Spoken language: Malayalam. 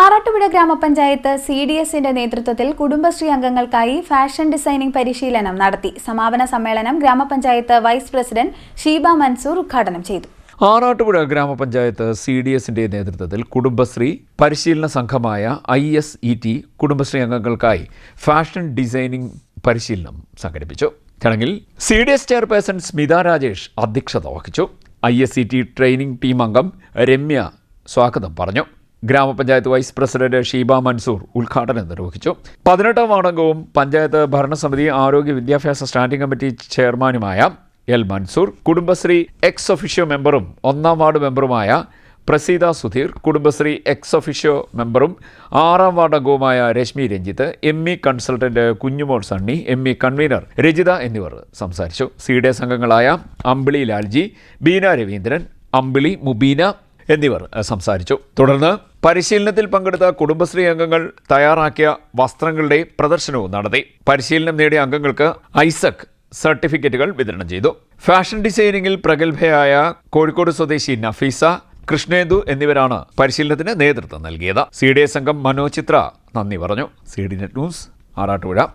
ആറാട്ടുപുഴ ഗ്രാമപഞ്ചായത്ത് സി ഡി എസിന്റെ നേതൃത്വത്തിൽ കുടുംബശ്രീ അംഗങ്ങൾക്കായി ഫാഷൻ ഡിസൈനിംഗ് പരിശീലനം നടത്തി. സമാപന സമ്മേളനം ഗ്രാമപഞ്ചായത്ത് വൈസ് പ്രസിഡന്റ് ഷീബ മൻസൂർ ഉദ്ഘാടനം ചെയ്തു. ആറാട്ടുപുഴ ഗ്രാമപഞ്ചായത്ത് സി ഡി എസിന്റെ നേതൃത്വത്തിൽ കുടുംബശ്രീ പരിശീലന സംഘമായ I S E T Kudumbashree അംഗങ്ങൾക്കായി fashion designing പരിശീലനം സംഘടിപ്പിച്ചു. ചടങ്ങിൽ C D S chairperson Smitha Rajesh അധ്യക്ഷത വഹിച്ചു. I S E T training team അംഗം രമ്യ സ്വാഗതം പറഞ്ഞു. ഗ്രാമപഞ്ചായത്ത് വൈസ് പ്രസിഡന്റ് ഷീബ മൻസൂർ ഉദ്ഘാടനം നിർവഹിച്ചു. പതിനെട്ടാം വാർഡംഗവും പഞ്ചായത്ത് ഭരണസമിതി ആരോഗ്യ വിദ്യാഭ്യാസ സ്റ്റാൻഡിംഗ് കമ്മിറ്റി ചെയർമാനുമായ L Mansoor Kudumbashree ex officio മെമ്പറും ഒന്നാം വാർഡ് മെമ്പറുമായ പ്രസീത സുധീർ കുടുംബശ്രീ എക്സ് ഒഫീഷ്യോ മെമ്പറും ആറാം വാർഡ് അംഗവുമായ Reshmi Ranjith M E consultant Kunjumol Sunny M E convener Rajitha എന്നിവർ സംസാരിച്ചു. സി ഡി എസ് അംഗങ്ങളായ അമ്പിളി ലാൽജി ബീന രവീന്ദ്രൻ അമ്പിളി മുബീന എന്നിവർ സംസാരിച്ചു. തുടർന്ന് പരിശീലനത്തിൽ പങ്കെടുത്ത കുടുംബശ്രീ അംഗങ്ങൾ തയ്യാറാക്കിയ വസ്ത്രങ്ങളുടെ പ്രദർശനവും നടത്തി. പരിശീലനം നേടിയ അംഗങ്ങൾക്ക് ഐസക് സർട്ടിഫിക്കറ്റുകൾ വിതരണം ചെയ്തു. ഫാഷൻ ഡിസൈനിങ്ങിൽ പ്രഗത്ഭയായ കോഴിക്കോട് സ്വദേശി നഫീസ കൃഷ്ണേന്ദു എന്നിവരാണ് പരിശീലനത്തിന് നേതൃത്വം നൽകിയത്. സി ഡി എസ് അംഗം മനോജ് ചിത്ര നന്ദി പറഞ്ഞു. C D net news Arattupuzha.